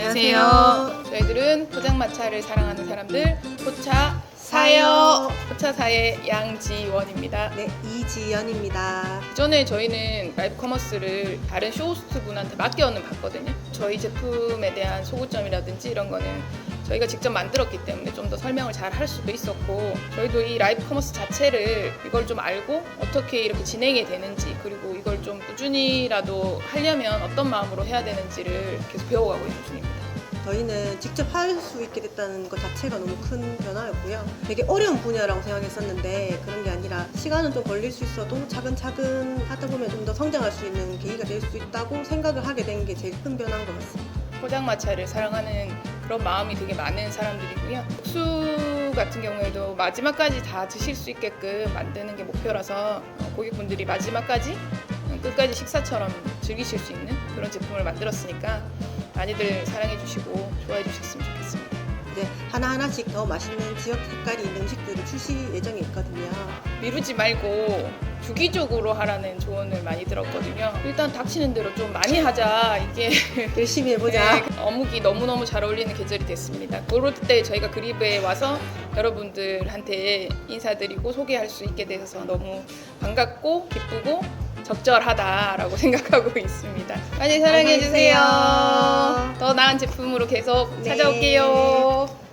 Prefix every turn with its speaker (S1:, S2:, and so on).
S1: 안녕하세요. 저희들은 포장마차를 사랑하는 사람들 포차 사요. 포차 사의 양지원입니다.
S2: 네, 이지연입니다.
S1: 전에 저희는 라이브 커머스를 다른 쇼호스트 분한테 맡겨는 봤거든요. 저희 제품에 대한 소구점이라든지 이런 거는 저희가 직접 만들었기 때문에 좀 더 설명을 잘 할 수도 있었고 저희도 이 라이브 커머스 자체를 이걸 좀 알고 어떻게 이렇게 진행이 되는지 그리고 이걸 좀 꾸준히라도 하려면 어떤 마음으로 해야 되는지를 계속 배워가고 있는 중입니다.
S2: 저희는 직접 할 수 있게 됐다는 것 자체가 너무 큰 변화였고요. 되게 어려운 분야라고 생각했었는데 그런 게 아니라 시간은 좀 걸릴 수 있어도 차근차근 하다 보면 좀 더 성장할 수 있는 계기가 될 수 있다고 생각을 하게 된 게 제일 큰 변화인 것 같습니다.
S1: 포장마차를 사랑하는 그런 마음이 되게 많은 사람들이고요. 국수 같은 경우에도 마지막까지 다 드실 수 있게끔 만드는 게 목표라서 어, 고객분들이 마지막까지 어, 끝까지 식사처럼 즐기실 수 있는 그런 제품을 만들었으니까 많이들 사랑해 주시고 좋아해 주셨으면 좋겠습니다.
S2: 이제 하나하나씩 더 맛있는 지역 색깔이 있는 음식들을 출시 예정이 있거든요.
S1: 미루지 말고 주기적으로 하라는 조언을 많이 들었거든요. 일단 닥치는 대로 좀 많이 하자. 이게
S2: 열심히 해보자.
S1: 네, 어묵이 너무너무 잘 어울리는 계절이 됐습니다. 그럴 때 저희가 그리브에 와서 여러분들한테 인사드리고 소개할 수 있게 돼서 너무 반갑고 기쁘고 적절하다라고 생각하고 있습니다. 많이 사랑해주세요.
S2: 사랑해주세요.
S1: 더 나은 제품으로 계속
S2: 네.
S1: 찾아올게요.